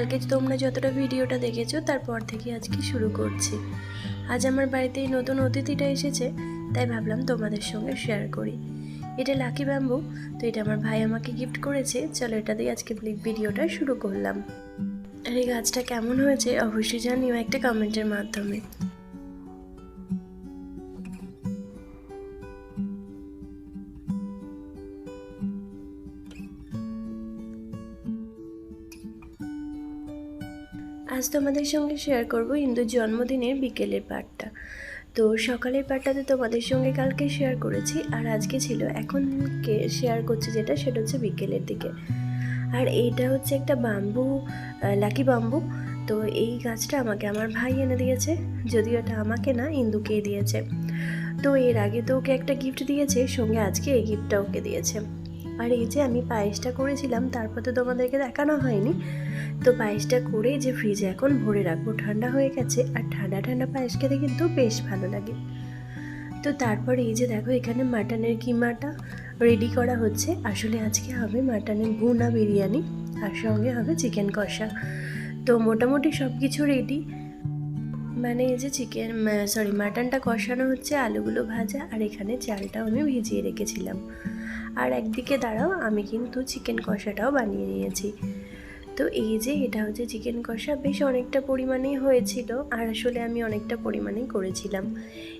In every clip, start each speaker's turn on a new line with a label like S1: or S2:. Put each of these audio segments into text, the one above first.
S1: কালকে তোমরা যতটা ভিডিওটা দেখেছ তারপর থেকে আজকে শুরু করছি। আজ আমার বাড়িতে এই নতুন অতিথিটা এসেছে, তাই ভাবলাম তোমাদের সঙ্গে শেয়ার করি। এটা লাকি ব্যাম্বু তো এটা আমার ভাই আমাকে গিফট করেছে। চলো এটা দিয়ে আজকে ভিডিওটা শুরু করলাম। আর এই গাছটা কেমন হয়েছে অবশ্যই জানিও একটা কমেন্টের মাধ্যমে। আজ তোমাদের সঙ্গে শেয়ার করব ইন্দুর জন্মদিনের বিকেলের পার্টটা তো সকালের পার্টটাতে তোমাদের সঙ্গে কালকে শেয়ার করেছি, আর আজকে ছিল এখন কে শেয়ার করছি যেটা, সেটা হচ্ছে বিকেলের দিকে। আর এইটা হচ্ছে একটা বাম্বু লাকি বাম্বু তো এই গাছটা আমাকে আমার ভাই এনে দিয়েছে, যদিও এটা আমাকে না, ইন্দুকেই দিয়েছে। তো এর আগে তো ওকে একটা গিফট দিয়েছে, সঙ্গে আজকে এই গিফটটা ওকে দিয়েছে। আর এই যে আমি পায়েসটা করেছিলাম, তারপর তো তোমাদেরকে দেখানো হয়নি। তো পায়েসটা করে যে ফ্রিজে এখন ভরে রাখব। ঠান্ডা হয়ে গেছে আর ঠান্ডা ঠান্ডা পায়েস খেতে কিন্তু বেশ ভালো লাগে। তো তারপর এই যে দেখো, এখানে মাটনের কিমাটা রেডি করা হচ্ছে। আসলে আজকে হবে মাটনের ভুনা বিরিয়ানি, আর সঙ্গে হবে চিকেন কষা। তো মোটামুটি সব কিছু রেডি মানে এই যে চিকেন সরি মাটনটা কষানো হচ্ছে, আলুগুলো ভাজা, আর এখানে চালটাও আমি ভিজিয়ে রেখেছিলাম। আর একদিকে দাঁড়াও, আমি কিন্তু চিকেন কষাটাও বানিয়ে নিয়েছি। তো এই যে এটা হচ্ছে চিকেন কষা, বেশ অনেকটা পরিমাণেই হয়েছিল, আর আসলে আমি অনেকটা পরিমাণেই করেছিলাম।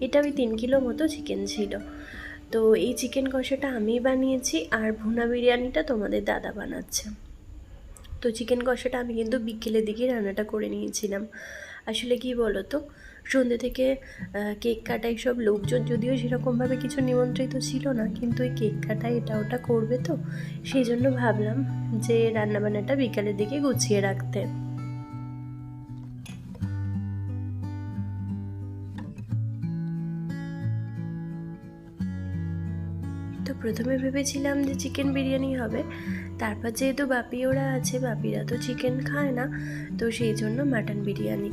S1: এটা ওই তিন কিলো মতো চিকেন ছিল। তো এই চিকেন কষাটা আমি বানিয়েছি, আর ভুনা বিরিয়ানিটা তোমাদের দাদা বানাচ্ছে। তো চিকেন কষাটা আমি কিন্তু বিকেলের দিকে রান্নাটা করে নিয়েছিলাম। আসলে কি বলো তো সন্ধ্যে থেকে কেক কাটাই সব লোকজন যদিও সেরকমভাবে কিছু নিমন্ত্রিত ছিল না, কিন্তু ওই কেক কাটাই এটা ওটা করবে তো। সেই জন্য ভাবলাম যে রান্নাবান্নাটা বিকালের দিকে গুছিয়ে রাখতে। তো প্রথমে ভেবেছিলাম যে চিকেন বিরিয়ানি হবে। তারপর যেহেতু বাপি ওরা আছে, বাপিরা তো চিকেন খায় না, তো সেই জন্য মাটন বিরিয়ানি।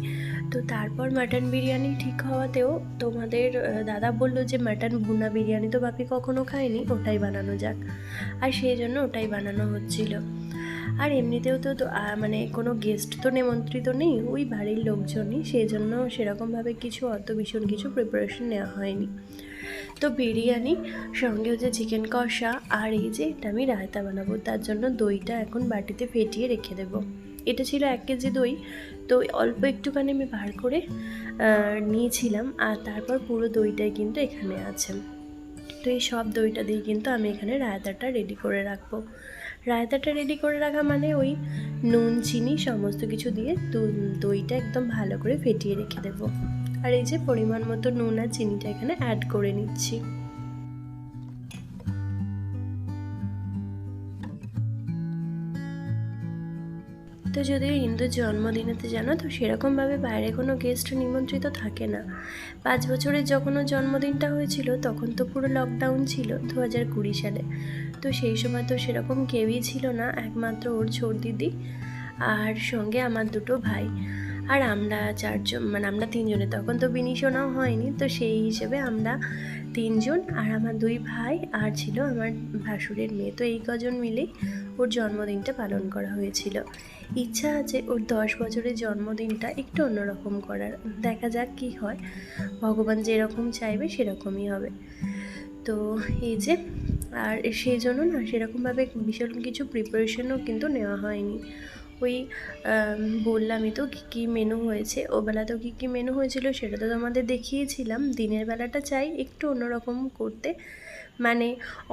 S1: তো তারপর মাটন বিরিয়ানি ঠিক হওয়াতেও তোমাদের দাদা বলল যে মাটন ভুনা বিরিয়ানি তো বাপি কখনো খায়নি, ওটাই বানানো যাক। আর সেই জন্য ওটাই বানানো হচ্ছিল। আর এমনিতেও তো মানে কোনো গেস্ট তো নিমন্ত্রিত নেই, ওই বাড়ির লোকজনই, সেই জন্য সেরকমভাবে কিছু অত ভীষণ কিছু প্রিপারেশন নেওয়া হয়নি। তো বিরিয়ানি, সঙ্গে হচ্ছে চিকেন কষা আর এই যে এটা আমি রায়তা বানাবো। তার জন্য দইটা এখন বাটিতে ফেটিয়ে রেখে দেবো। এটা ছিল এক কেজি দই। তো অল্প একটুখানি আমি বার করে নিয়েছিলাম আর তারপর পুরো দইটাই কিন্তু এখানে আছে। তো এই সব দইটা দিয়ে কিন্তু আমি এখানে রায়তাটা রেডি করে রাখব। রায়তাটা রেডি করে রাখা মানে ওই নুন, চিনি সমস্ত কিছু দিয়ে দইটা একদম ভালো করে ফেটিয়ে রেখে দেবো। আর এই যে পরিমাণ মতো নুন আর চিনিটা এখানে অ্যাড করে নিচ্ছি। তো যদিও হিন্দুর জন্মদিনেতে জানো, তো সেরকমভাবে বাইরে কোনো গেস্ট নিমন্ত্রিত থাকে না। পাঁচ বছরের যখন ওর জন্মদিনটা হয়েছিল, তখন তো পুরো লকডাউন ছিল দু হাজার কুড়ি সালে। তো সেই সময় তো সেরকম কেউই ছিল না, একমাত্র ওর ছোট দিদি আর সঙ্গে আমার দুটো ভাই। আর আমরা চারজন মানে আমরা তিনজনে, তখন তো বিনিশোনাও হয়নি, তো সেই হিসেবে আমরা তিনজন আর আমার দুই ভাই আর ছিল আমার ভাসুরের মেয়ে। তো এই কজন মিলেই ওর জন্মদিনটা পালন করা হয়েছিল। ইচ্ছা আছে ওর দশ বছরের জন্মদিনটা একটু অন্যরকম করার। দেখা যাক কি হয়। ভগবান যেরকম চাইবে সেরকমই হবে। তো এই যে, আর সেই জন্য না সেরকমভাবে ভীষণ কিছু প্রিপারেশনও কিন্তু নেওয়া হয়নি। ওই বললামই তো কী কী মেনু হয়েছে। ও বেলাতেও কী কী মেনু হয়েছিল সেটা তো তোমাদের দেখিয়েছিলাম। দিনের বেলাটা চাই একটু অন্যরকম করতে। মানে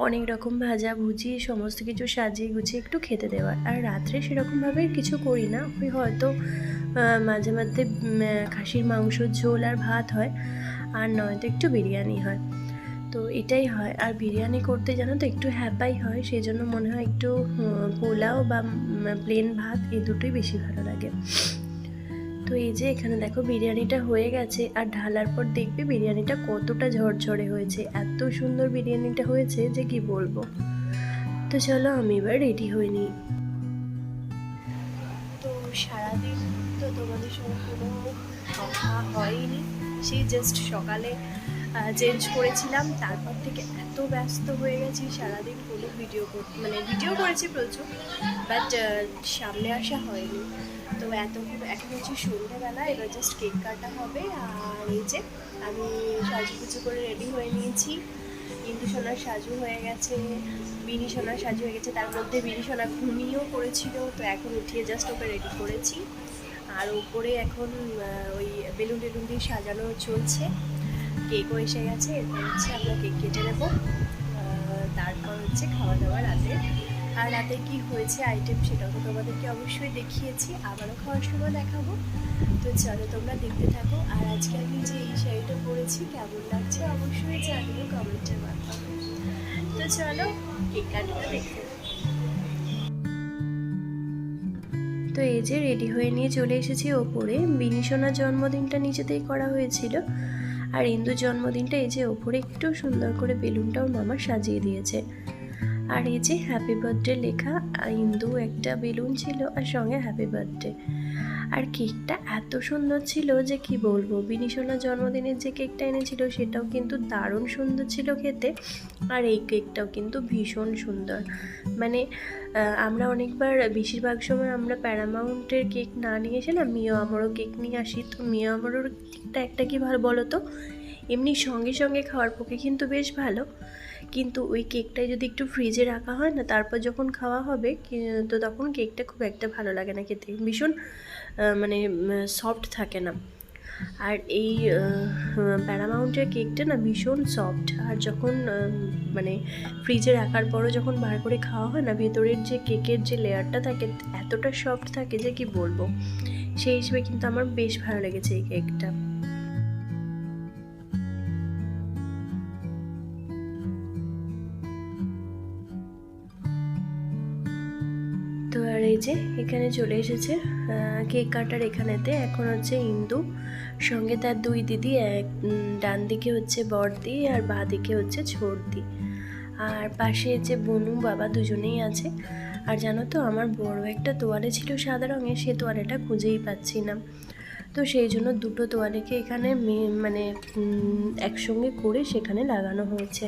S1: অনেক রকম ভাজা ভুজি, সমস্ত কিছু সাজিয়ে গুছিয়ে একটু খেতে দেওয়ার আর রাত্রে সেরকমভাবে কিছু করি না। ওই হয়তো মাঝে মাঝে খাসির মাংস ঝোল আর ভাত হয়। আর নয়তো একটু বিরিয়ানি হয়। তো এটাই হয়। আর বিরিয়ানি করতে জানো তো একটু হ্যাপাই হয় সেই জন্য মনে হয় একটু পোলাও বা প্লেন ভাত এই দুটোই বেশি ভালো লাগে। তো এই যে এখানে দেখো বিরিয়ানিটা হয়ে গেছে, আর ঢালার পর দেখবে বিরিয়ানিটা কতটা ঝরঝরে হয়েছে। এত সুন্দর বিরিয়ানিটা হয়েছে যে কি বলব। তো চলো আমি এবার রেডি হয়ে নিই। তো সারাদিন তো তোমাদের সঙ্গে কোনো কথা হয়নি, সেই জাস্ট সকালে চেঞ্জ করেছিলাম, তারপর থেকে এত ব্যস্ত হয়ে গেছি, সারাদিন কোনো ভিডিও মানে ভিডিও করেছি প্রচুর বাট সামনে আসা হয়নি। তো এত, এখন হচ্ছে সন্ধ্যেবেলা এবার জাস্ট কেক কাটা হবে, আর এই যে আমি সাজুগুজু করে রেডি হয়ে নিয়েছি। ইন্দু সোনার সাজু হয়ে গেছে, বিনি সোনার সাজু হয়ে গেছে, তার মধ্যে বিনি সোনা ঘুমিয়েও পড়েছিল, তো এখন উঠিয়ে জাস্ট ওকে রেডি করেছি। আর উপরে এখন ওই বেলুন টেলুন দিয়ে সাজানো চলছে। কেকও এসে গেছে, এরপর হচ্ছে আমরা কেক কেটে নেব। তারপর হচ্ছে খাওয়া দাওয়া রাতে। আর রাতে কি হয়েছে আইটেম সেটাও তো তোমাদেরকে অবশ্যই দেখিয়েছি, আবারও খাওয়ার সময় দেখাবো। তো চলো তোমরা দেখতে থাকো। আর আজকে আমি যে এই শাড়িটা পরেছি, কেমন লাগছে অবশ্যই জানিও কমেন্টের মাধ্যমে। তো চলো, কেক কাটতে দেখতে তো এই যে রেডি হয়ে নিয়ে চলে এসেছি ওপরে। বিনিশোনার জন্মদিনটা নিচেতেই করা হয়েছিল। আর ইন্দুর জন্মদিনটা এই যে ওপরে একটু সুন্দর করে বেলুনটাও মামা সাজিয়ে দিয়েছে। আর এই যে হ্যাপি বার্থডে লেখা ইন্দু একটা বেলুন ছিল আর সঙ্গে হ্যাপি বার্থডে আর কেকটা এত সুন্দর ছিল যে কি বলব? বিনিসোনার জন্মদিনের যে কেকটা এনেছিল সেটাও কিন্তু দারুণ সুন্দর ছিল খেতে আর এই কেকটাও কিন্তু ভীষণ সুন্দর। মানে আমরা অনেকবার বেশিরভাগ সময় আমরা প্যারামাউন্টের কেক না নিয়ে এসে না মিও আমারও কেক নিয়ে আসি। তো মিও আমারও কেকটা একটা কি ভালো বলো তো? এমনি সঙ্গে সঙ্গে খাওয়ার পক্ষে কিন্তু বেশ ভালো। কিন্তু ওই কেকটাই যদি একটু ফ্রিজে রাখা হয় না, তারপর যখন খাওয়া হবে তো তখন কেকটা খুব একটা ভালো লাগে না খেতে। ভীষণ মানে সফট থাকে না। আর এই প্যারামাউন্টের কেকটা না ভীষণ সফট আর যখন মানে ফ্রিজে রাখার পরও যখন বার করে খাওয়া হয় না, ভেতরের যে কেকের যে লেয়ারটা থাকে, এতটা সফট থাকে যে কি বলব? সেই হিসেবে কিন্তু আমার বেশ ভালো লেগেছে এই কেকটা। যে এখানে চলে এসেছে কেক কাটার এখানেতে। এখন হচ্ছে ইন্দু, সঙ্গে তার দুই দিদি, এক ডান দিকে হচ্ছে বড়দি আর বাঁ দিকে হচ্ছে ছোটদি আর পাশে যে বনু বাবা দুজনেই আছে। আর জানো তো, আমার বড় একটা তোয়ালে ছিল সাদা রঙের, সে তোয়ালেটা খুঁজেই পাচ্ছি না। তো সেই জন্য দুটো তোয়ালেকে এখানে মানে একসঙ্গে করে সেখানে লাগানো হয়েছে।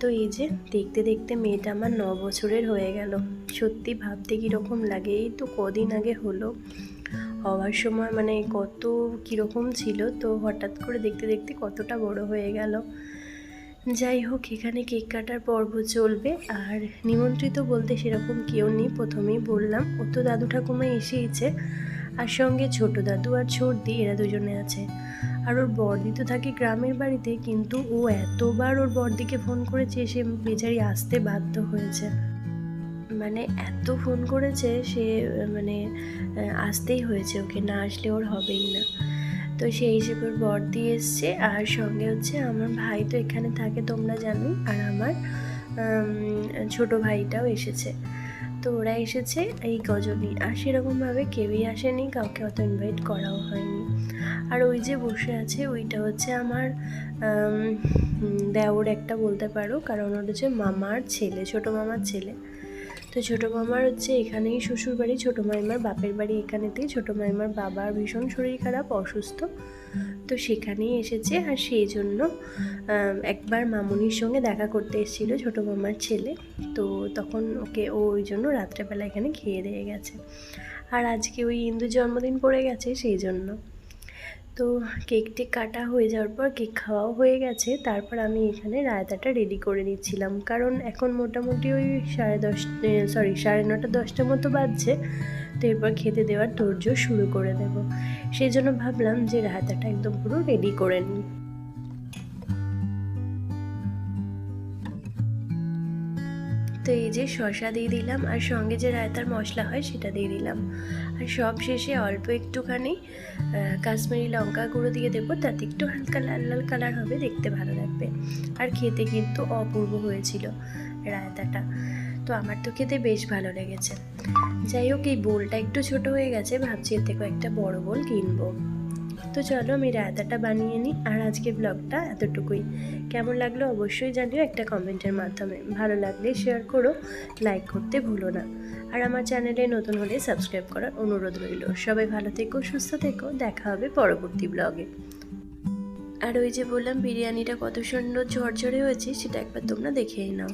S1: তো এই যে দেখতে দেখতে মেয়েটা আমার ন বছরের হয়ে গেল। সত্যি ভাবতে কীরকম লাগে? এই তো কদিন আগে হলো। হওয়ার সময় মানে কত কীরকম ছিল, তো হঠাৎ করে দেখতে দেখতে কতটা বড় হয়ে গেল। যাই হোক, এখানে কেক কাটার পর্ব চলবে। আর নিমন্ত্রিত বলতে সেরকম কেউ নেই, প্রথমেই বললাম। ও তো দাদু ঠাকুমা এসেইছে। আর সঙ্গে ছোট দাদু আর ছোটদি, এরা দুজনে আছে। আর ওর বড়দি তো থাকে গ্রামের বাড়িতে, কিন্তু ও এতবার ওর বড়দিকে ফোন করেছে, সে বেচারি আসতে বাধ্য হয়েছে। মানে এত ফোন করেছে সে মানে আসতেই হয়েছে ওকে, না আসলে ওর হবেই না। তো সেই হিসেবে বর দিয়ে এসছে আর সঙ্গে হচ্ছে আমার ভাই তো এখানে থাকে তোমরা জানো আর আমার ছোট ভাইটাও এসেছে। তো ওরা এসেছে এই গজনী আর সেরকমভাবে কেউই আসেনি, কাউকে অত ইনভাইট করাও হয়নি। আর ওই যে বসে আছে ওইটা হচ্ছে আমার দেওর একটা বলতে পারো, কারণ ওটা হচ্ছে মামার ছেলে, ছোট মামার ছেলে। তো ছোটো মামার হচ্ছে এখানেই শ্বশুর বাড়ি, ছোটো মাইমার বাপের বাড়ি এখানেতেই। ছোটো মাইমার বাবার ভীষণ শরীর খারাপ, অসুস্থ। তো সেখানেই এসেছে আর সেই জন্য একবার মামুনির সঙ্গে দেখা করতে এসেছিল ছোটো মামার ছেলে। তো তখন ওকে ও ওই জন্য রাত্রেবেলা এখানে খেয়ে দিয়ে গেছে। আর আজকে ওই ইন্দুর জন্মদিন পড়ে গেছে সেই জন্য। তো কেকটি কাটা হয়ে যাওয়ার পর কেক খাওয়াও হয়ে গেছে। তারপর আমি এখানে রায়তাটা রেডি করে নিচ্ছিলাম। কারণ এখন মোটামুটি ওই সাড়ে দশ সরি সাড়ে নটা, দশটা মতো বাজছে। তো এরপর খেতে দেওয়ার ধৈর্য শুরু করে দেব। সেই জন্য ভাবলাম যে রায়তাটা একদম পুরো রেডি করে নিই। তো এই যে শসা দিয়ে দিলাম, আর সঙ্গে যে রায়তার মশলা হয় সেটা দিয়ে দিলাম। আর সব শেষে অল্প একটুখানি কাশ্মীরি লঙ্কা গুঁড়ো দিয়ে দেবো, তাতে একটু হালকা লাল লাল কালার হবে, দেখতে ভালো লাগবে। আর খেতে কিন্তু অপূর্ব হয়েছিল রায়তাটা। তো আমার তো খেতে বেশ ভালো লেগেছে। যাই হোক, এই বোলটা একটু ছোট হয়ে গেছে, ভাবছি এর থেকেও একটা বড় বোল কিনবো। তো চলো আমি রায়তাটা বানিয়ে নিই আর আজকে ব্লগটা এতটুকুই। কেমন লাগল অবশ্যই জানিও একটা কমেন্টের মাধ্যমে। ভালো লাগলে শেয়ার করো লাইক করতে ভুলো না। আর আমার চ্যানেলে নতুন হলে সাবস্ক্রাইব করার অনুরোধ রইল। সবাই ভালো থেকো, সুস্থ থেকো, দেখা হবে পরবর্তী ব্লগে আর ওই যে বললাম, বিরিয়ানিটা কত সুন্দর ঝরঝরে হয়েছে, সেটা একবার তোমরা দেখেই নাও।